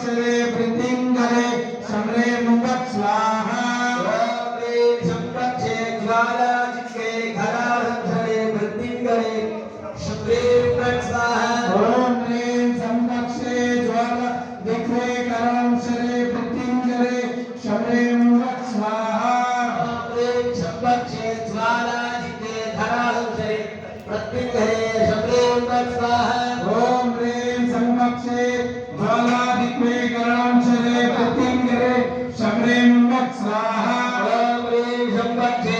वत्सले वृद्धिं करे समरे मुखत स्वाहा। प्रेम संपत से ज्वाला जिसके घरा रक्षले वृद्धिं करे समरे मुखत स्वाहा। ओम प्रेम संपत से ज्वाला दिखे करम सरे वृद्धिं करे समरे मुखत स्वाहा। प्रेम संपत से ज्वाला जिसके घरा रक्षले वृद्धिं करे चले बलादित्वे करणं चले पतिं करे शब्दें वत्सराः शब्दे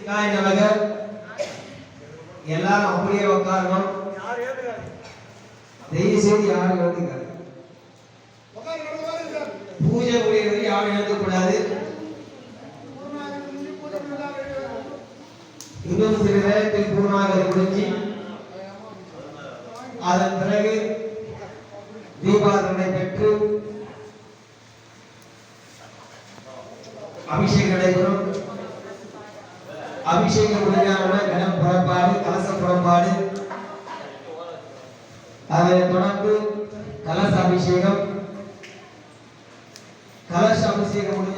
சிவாய நமக எல்லாரும் அப்படியே உட்காரணும். தயவு செய்து யாரும் எழுதுங்க பூஜை முடியறது யாரும் எழுதக்கூடாது இன்னும் சில நேரத்தில் பூர்ணாகரை முடிஞ்சு அதன் பிறகு தீபாவளி பெற்று அபிஷேகம் நடைபெறும். அபிஷேகம் முடிஞ்சாலுடன் கணம் புறப்பாடு கலச புறப்பாடு. அதை தொடர்ந்து கலச அபிஷேகம். கலச அபிஷேகம்